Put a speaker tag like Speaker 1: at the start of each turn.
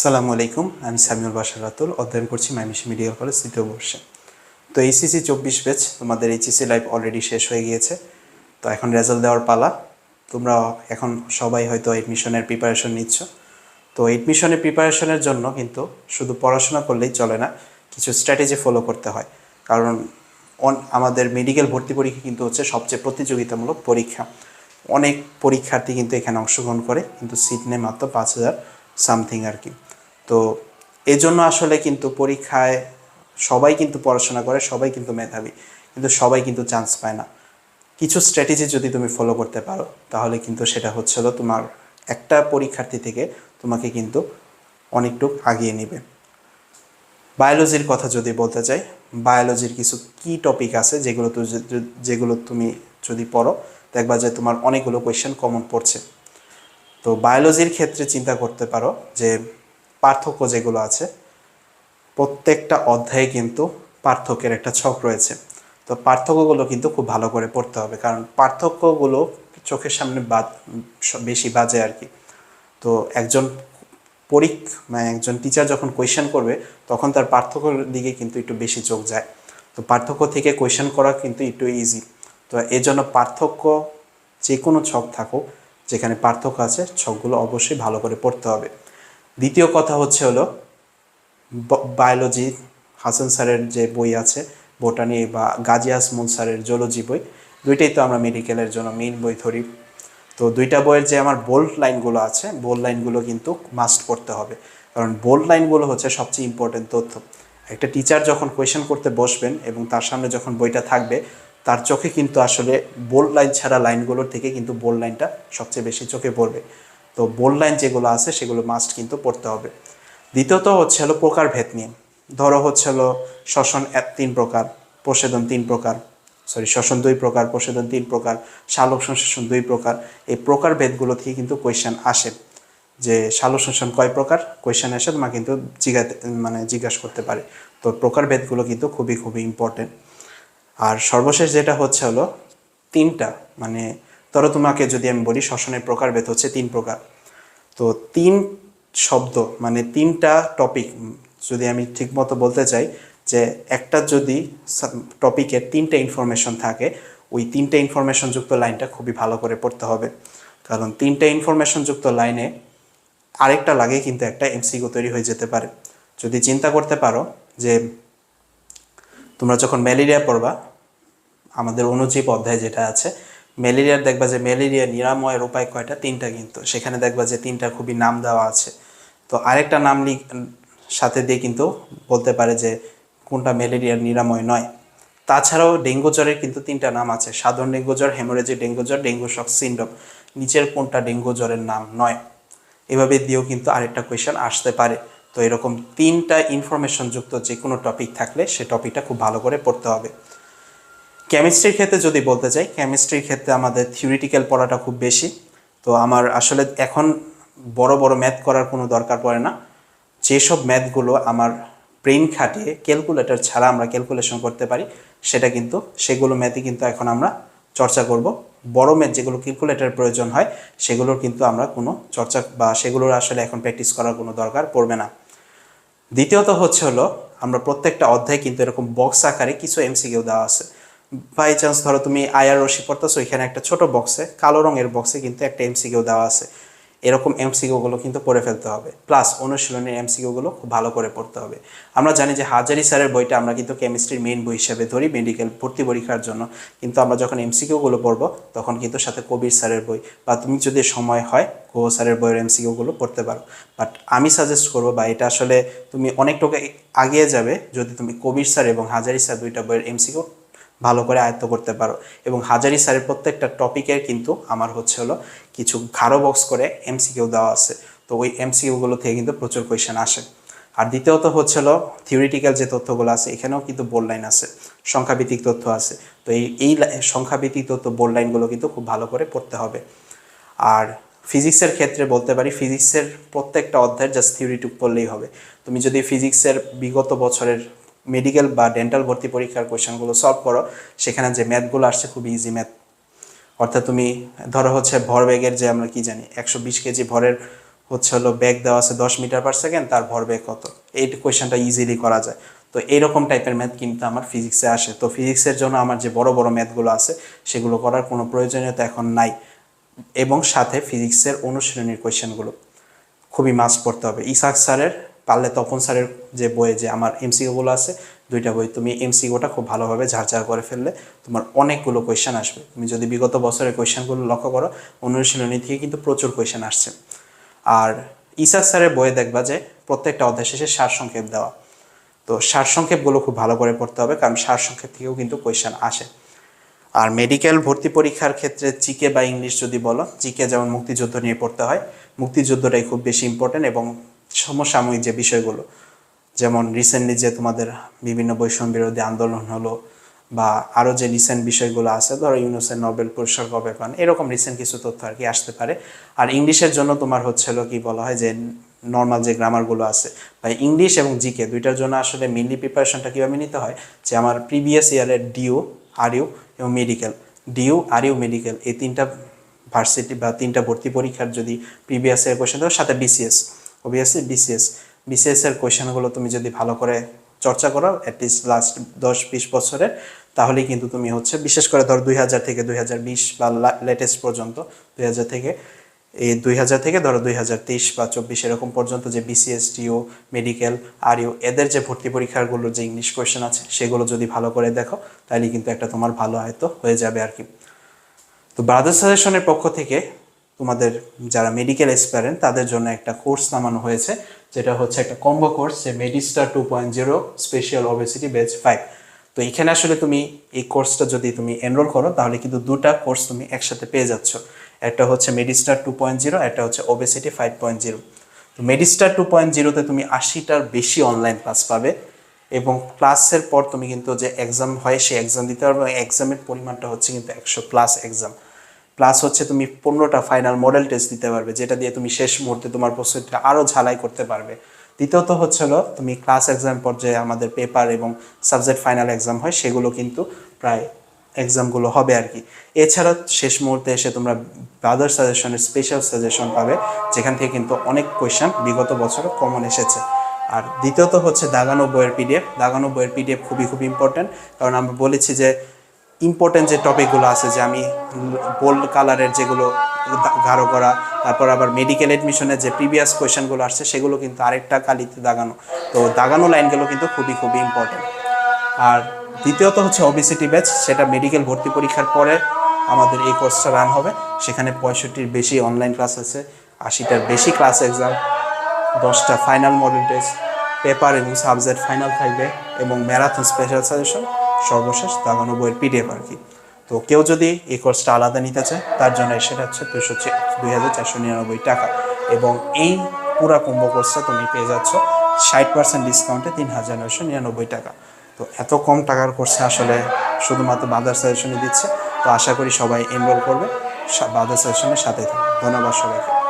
Speaker 1: সালামু আলাইকুম, আমি সামিউল বাসার রাতুল, অধ্যয়ন করছি মাইমিশি মেডিকেল কলেজ তৃতীয় বর্ষে। তো এইচএসি চব্বিশ ব্যাচ, তোমাদের এইচএসি লাইফ অলরেডি শেষ হয়ে গিয়েছে। তো এখন রেজাল্ট দেওয়ার পালা। তোমরা এখন সবাই হয়তো এডমিশনের প্রিপারেশন নিচ্ছ। তো এডমিশনের প্রিপারেশনের জন্য কিন্তু শুধু পড়াশোনা করলেই চলে না, কিছু স্ট্র্যাটেজি ফলো করতে হয়। কারণ আমাদের মেডিকেল ভর্তি পরীক্ষা কিন্তু হচ্ছে সবচেয়ে প্রতিযোগিতামূলক পরীক্ষা। অনেক পরীক্ষার্থী কিন্তু এখানে অংশগ্রহণ করে, কিন্তু সিট নেই মাত্র পাঁচ হাজার সামথিং আর কি। তো এই জন্য আসলে কিন্তু পরীক্ষায় সবাই কিন্তু পড়াশোনা করে, সবাই কিন্তু মেধাবী, কিন্তু সবাই কিন্তু চান্স পায় না। কিছু স্ট্র্যাটেজি যদি তুমি ফলো করতে পারো, তাহলে কিন্তু সেটা হচ্ছে হলো তোমার একটা পরীক্ষার্থী থেকে তোমাকে কিন্তু অনেকটুক আগিয়ে নেবে। বায়োলজির কথা যদি বলতে চাই বায়োলজির কিছু কি টপিক আছে যেগুলো যেগুলো তুমি যদি পড়ো, দেখবা যে তোমার অনেকগুলো কোয়েশ্চেন কমন পড়ছে। তো বায়োলজির ক্ষেত্রে চিন্তা করতে পারো যে পার্থক্য যেগুলো আছে, প্রত্যেকটা অধ্যায়ে কিন্তু পার্থক্যের একটা ছক রয়েছে। তো পার্থক্যগুলো কিন্তু খুব ভালো করে পড়তে হবে, কারণ পার্থক্যগুলো চোখের সামনে বাদ বেশি বাজে আর কি। তো একজন পরীক মানে একজন টিচার যখন কোয়েশ্চেন করবে, তখন তার পার্থক্যের দিকে কিন্তু একটু বেশি চোখ যায়। তো পার্থক্য থেকে কোয়েশ্চেন করা কিন্তু একটু ইজি তো এর জন্য পার্থক্য যে কোনো ছক থাকুক, যেখানে পার্থক্য আছে, ছকগুলো অবশ্যই ভালো করে পড়তে হবে। দ্বিতীয় কথা হচ্ছে হলো বায়োলজি হাসান স্যারের যে বই আছে বোটানি বা গাজী আসমুন স্যারের জোলজি বই, দুইটাই তো আমরা মেডিকেলের জন্য মেইন বই ধরি। তো দুইটা বইয়ের যে আমার বোল্ড লাইনগুলো আছে বোল্ড লাইনগুলো কিন্তু মাস্ট পড়তে হবে। কারণ বোল্ড লাইনগুলো হচ্ছে সবচেয়ে ইম্পর্টেন্ট তথ্য। একটা টিচার যখন কোয়েশ্চেন করতে বসবেন এবং তার সামনে যখন বইটা থাকবে, তার চোখে কিন্তু আসলে বোল্ড লাইন ছাড়া লাইনগুলোর থেকে কিন্তু বোল্ড লাইনটা সবচেয়ে বেশি চোখে পড়বে। তো বোল্ড লাইন যেগুলো আছে সেগুলো মাস্ট কিন্তু পড়তে হবে। দ্বিতীয়ত হচ্ছে হলো প্রকারভেদ নিয়ে ধরো হচ্ছে হলো শ্বসন তিন প্রকার প্রসেদন তিন প্রকার সরি শ্বসন দুই প্রকার প্রসেদন তিন প্রকার শালক সংশ্লেষণ দুই প্রকার, এই প্রকারভেদগুলো থেকে কিন্তু কোয়েশ্চেন আসে যে শালক সংশ্লেষণ কয় প্রকার? কোয়েশ্চেন আসে তোমার কিন্তু জিজ্ঞাতে মানে জিজ্ঞাসা করতে পারে। তো প্রকারভেদগুলো কিন্তু খুবই খুবই ইম্পর্টেন্ট আর সর্বশেষ যেটা হচ্ছে হলো তিনটা মানে ধরো তোমাকে যদি আমি বলি শ্বসনের প্রকারভেদ হচ্ছে তিন প্রকার। তো তিন শব্দ মানে তিনটা টপিক যদি আমি ঠিকমতো বলতে চাই যে একটা যদি টপিকের তিনটে ইনফরমেশন থাকে, ওই তিনটে ইনফরমেশনযুক্ত লাইনটা খুবই ভালো করে পড়তে হবে। কারণ তিনটে ইনফরমেশনযুক্ত লাইনে আরেকটা লাগে কিন্তু একটা এমসিকিউ তৈরি হয়ে যেতে পারে। যদি চিন্তা করতে পারো যে তোমরা যখন ম্যালেরিয়া পড়বা, আমাদের অনুজীব অধ্যায় যেটা আছে ম্যালেরিয়ার দেখবা যে ম্যালেরিয়া নিরাময়ের উপায় কয়টা? তিনটা কিন্তু। সেখানে দেখবা যে তিনটা খুবই নাম দেওয়া আছে। তো আরেকটা নাম লিখ, সাথে দিয়ে কিন্তু বলতে পারে যে কোনটা ম্যালেরিয়ার নিরাময় নয়। তাছাড়াও ডেঙ্গু জ্বরের কিন্তু তিনটা নাম আছে। সাধারণ ডেঙ্গু জ্বর হেমোরেজিক ডেঙ্গু জ্বর, ডেঙ্গু শক সিন্ড্রোম। নিচের কোনটা ডেঙ্গু জ্বরের নাম নয়? এভাবে দিয়েও কিন্তু আরেকটা কোয়েশ্চেন আসতে পারে। তো এরকম তিনটা ইনফরমেশন যুক্ত যে কোনো টপিক থাকলে সে টপিকটা খুব ভালো করে পড়তে হবে। কেমিস্ট্রির ক্ষেত্রে যদি বলতে চাই কেমিস্ট্রির ক্ষেত্রে আমাদের থিওরিটিক্যাল পড়াটা খুব বেশি। তো আমার আসলে এখন বড় বড় ম্যাথ করার কোনো দরকার পড়ে না। যেসব ম্যাথগুলো আমার ব্রেন খাটিয়ে ক্যালকুলেটর ছাড়া আমরা ক্যালকুলেশন করতে পারি, সেটা কিন্তু, সেগুলো ম্যাথই কিন্তু এখন আমরা চর্চা করব। বড় ম্যাথ যেগুলো ক্যালকুলেটর প্রয়োজন হয়, সেগুলোর কিন্তু আমরা কোনো চর্চা বা সেগুলোর আসলে এখন প্র্যাকটিস করার কোনো দরকার পড়বে না। দ্বিতীয়ত হচ্ছে হলো, আমরা প্রত্যেকটা অধ্যায়ে কিন্তু এরকম বক্স আকারে কিছু এমসিকিউ দেওয়া আছে। বাই চান্স ধরো তুমি আয়ার রশি পড়তেছো এখানে একটা ছোট বক্সে কালো রঙের বক্সে কিন্তু একটা এমসিকিউ দেওয়া আছে এরকম এমসিকিউগুলো কিন্তু পড়ে ফেলতে হবে প্লাস অনুশীলনের এমসিকিউগুলো খুব ভালো করে পড়তে হবে আমরা জানি যে হাজারি স্যারের বইটা আমরা কিন্তু কেমিস্ট্রির মেইন বই হিসেবে ধরি মেডিকেল ভর্তি পরীক্ষার জন্য কিন্তু আমরা যখন এমসিকিউগুলো পড়ব তখন কিন্তু সাথে কবির স্যারের বই বা তুমি যদি সময় হয় কো স্যারের বইয়ের এমসিকিউগুলো পড়তে পারো বাট আমি সাজেস্ট করব বা এটা আসলে তুমি অনেকটুকু আগিয়ে যাবে যদি তুমি কবির স্যার এবং হাজারি স্যার দুইটা বইয়ের এমসিকিউ ভালো করে আয়ত্ত করতে পারো। এবং হাজারি স্যারের প্রত্যেকটা টপিকের কিন্তু আমার হচ্ছে হলো কিছু ঘাড়ো বক্স করে এমসিকিউ দেওয়া আছে। তো ওই এমসিকিউগুলো থেকে কিন্তু প্রচুর কোয়েশ্চেন আসে। আর দ্বিতীয়ত হচ্ছে হলো থিওরিটিক্যাল যে তথ্যগুলো আছে, এখানেও কিন্তু বোর্ড লাইন আছে। সংখ্যাভিত্তিক তথ্য আছে। তো এই এই সংখ্যাভিত্তিক তথ্য বোর্ড লাইনগুলো কিন্তু খুব ভালো করে পড়তে হবে। আর ফিজিক্সের ক্ষেত্রে বলতে পারি ফিজিক্সের প্রত্যেকটা অধ্যায়ের জাস্ট থিওরিটুক পড়লেই হবে। তুমি যদি ফিজিক্সের বিগত বছরের মেডিকেল বা ডেন্টাল ভর্তি পরীক্ষার কোয়েশনগুলো সলভ করো। সেখানে যে ম্যাথগুলো আসছে খুব ইজি ম্যাথ অর্থাৎ তুমি, ধরো হচ্ছে ভরবেগের যে আমরা কি জানি, একশো বিশ কেজি ভরের হচ্ছে হলো ব্যাগ দেওয়া আছে দশ মিটার পার সেকেন্ড তার ভর বেগ কত? এই কোয়েশনটা ইজিলি করা যায়। তো এইরকম টাইপের ম্যাথ কিন্তু আমার ফিজিক্সে আসে। তো ফিজিক্সের জন্য আমার যে বড় বড় ম্যাথগুলো আছে, সেগুলো করার কোনো প্রয়োজনীয়তা এখন নাই। এবং সাথে ফিজিক্সের অনুশীলনীর কোয়েশ্চেনগুলো খুবই মাস্ট পড়তে হবে। ইসাক স্যারের পারলে তপন স্যারের যে বইয়ে যে আমার এমসিকিউগুলো আছে, দুইটা বই তুমি এমসিওটা খুব ভালোভাবে ঝাড়ঝাড় করে ফেললে তোমার অনেকগুলো কোয়েশ্চেন আসবে। তুমি যদি বিগত বছরের কোয়েশ্চেনগুলো লক্ষ্য করো, অনুশীলনী থেকে কিন্তু প্রচুর কোয়েশ্চেন আসছে। আর ইসাক স্যারের বইয়ে দেখবা যে প্রত্যেকটা অধ্যায় শেষে সারসংক্ষেপ দেওয়া। তো সারসংক্ষেপগুলো খুব ভালো করে পড়তে হবে, কারণ সারসংক্ষেপ থেকেও কিন্তু কোয়েশ্চেন আসে। আর মেডিকেল ভর্তি পরীক্ষার ক্ষেত্রে জিকে বা ইংলিশ যদি বলো জিকে যেমন মুক্তিযুদ্ধ নিয়ে পড়তে হয়, মুক্তিযুদ্ধটাই খুব বেশি ইম্পর্টেন্ট এবং সমসাময়িক যে বিষয়গুলো, যেমন রিসেন্টলি যে তোমাদের বিভিন্ন বৈষম্য বিরোধী আন্দোলন হলো বা আরও যে রিসেন্ট বিষয়গুলো আছে, ধরো ইউনুসের নোবেল পুরস্কার কবে পান, এরকম রিসেন্ট কিছু তথ্য আর কি আসতে পারে। আর ইংলিশের জন্য তোমার হচ্ছে হলো কি বলা হয় যে নর্মাল যে গ্রামারগুলো আছে, বা ইংলিশ এবং জিকে দুইটার জন্য আসলে মেনলি প্রিপারেশনটা কীভাবে নিতে হয়, যে আমার প্রিভিয়াস ইয়ারের ডিও আরইউ এবং মেডিকেল ডিউ আরইউ মেডিকেল এই তিনটা ভার্সিটি বা তিনটা ভর্তি পরীক্ষার যদি প্রিভিয়াস ইয়ার কোয়েশন দেওয়া সাথে বিসিএস অবভিয়াসলি বিসিএস বিসিএস এর কোয়েশনগুলো তুমি যদি ভালো করে চর্চা করো অ্যাটলিস্ট লাস্ট দশ বিশ বছরের, তাহলে কিন্তু তুমি হচ্ছে, বিশেষ করে ধর দুই হাজার থেকে দুই হাজার বিশ বা লেটেস্ট পর্যন্ত, দুই হাজার থেকে, এই দুই হাজার থেকে ধরো দুই হাজার তেইশ বা চব্বিশ এরকম পর্যন্ত যে বিসিএস টিও মেডিকেল আরইউ এদের যে ভর্তি পরীক্ষাগুলোর যে ইংলিশ কোয়েশ্চেন আছে, সেগুলো যদি ভালো করে দেখো, তাহলে কিন্তু একটা তোমার ভালো হয়তো হয়ে যাবে আর কি। তো ব্রাদার সাজেশনের পক্ষ থেকে তোমাদের যারা মেডিকেল এক্সপারেন্ট তাদের জন্য একটা কোর্স নামানো হয়েছে, যেটা হচ্ছে একটা কম্বো কোর্স যে Medistar two point zero special obesity batch five তো এখানে আসলে তুমি এই কোর্সটা যদি তুমি এনরোল করো, তাহলে কিন্তু দুটা কোর্স তুমি একসাথে পেয়ে যাচ্ছ। একটা হচ্ছে মেডিস্টার টু পয়েন্ট জিরো একটা হচ্ছে ওবেসিটি ফাইভ পয়েন্ট জিরো তো মেডিস্টার টু পয়েন্ট জিরোতে তুমি আশিটার বেশি অনলাইন ক্লাস পাবে এবং ক্লাসের পর তুমি কিন্তু যে এক্সাম হয়, সেই এক্সাম দিতে পারবে এক্সামের পরিমাণটা হচ্ছে কিন্তু একশো প্লাস এক্সাম প্লাস হচ্ছে তুমি পনেরোটা ফাইনাল মডেল টেস্ট দিতে পারবে, যেটা দিয়ে তুমি শেষ মুহূর্তে তোমার প্রস্তুতিটা আরও ঝালাই করতে পারবে। দ্বিতীয়ত হচ্ছে তুমি ক্লাস এক্সাম পর্যায়ে আমাদের পেপার এবং সাবজেক্ট ফাইনাল এক্সাম হয়, সেগুলো কিন্তু প্রায় এক্সামগুলো হবে আর কি এছাড়া শেষ মুহূর্তে এসে তোমরা ব্রাদার সাজেশনের স্পেশাল সাজেশন পাবে, যেখান থেকে কিন্তু অনেক কোয়েশ্চেন বিগত বছরে কমন এসেছে। আর দ্বিতীয়ত হচ্ছে দাগানো বইয়ের পিডিএফ দাগানো বইয়ের পিডিএফ খুবই খুব ইম্পর্ট্যান্ট কারণ আমরা বলেছি যে ইম্পর্টেন্ট যে টপিকগুলো আছে, যে আমি বোল্ড কালারের যেগুলো গাঢ় করা, তারপর আবার মেডিকেল অ্যাডমিশনের যে প্রিভিয়াস কোয়েশনগুলো আসছে, সেগুলো কিন্তু আরেকটা কালিতে দাগানো। তো দাগানো লাইনগুলো কিন্তু খুবই খুবই ইম্পর্টেন্ট আর দ্বিতীয়ত হচ্ছে ওবিসিটি ব্যাচ সেটা মেডিকেল ভর্তি পরীক্ষার পরে আমাদের এই কোর্সটা রান হবে। সেখানে পঁয়ষট্টির বেশি অনলাইন ক্লাস আছে, আশিটার বেশি ক্লাস এক্সাম দশটা ফাইনাল মডেল টেস্ট পেপার এবং সাবজেক্ট ফাইনাল থাকবে, এবং ম্যারাথন স্পেশাল সাজেশন সর্বশেষ দাগানো বইয়ের পিডিএফ আর কি। তো কেউ যদি এই কোর্সটা আলাদা নিতে চায়, তার জন্য সেটা হচ্ছে দুশো দুই হাজার চারশো নিরানব্বই টাকা। এবং এই পুরা কুম্ভ কোর্সটা তুমি পেয়ে যাচ্ছ ষাট পার্সেন্ট ডিসকাউন্টে তিন হাজার নয়শো নিরানব্বই টাকা। তো এত কম টাকার কোর্সে আসলে শুধুমাত্র বাদার সাজেশনই দিচ্ছে। তো আশা করি সবাই এনরোল করবে বাদার সাজেশনের সাথে থাকবে। ধন্যবাদ সবাইকে।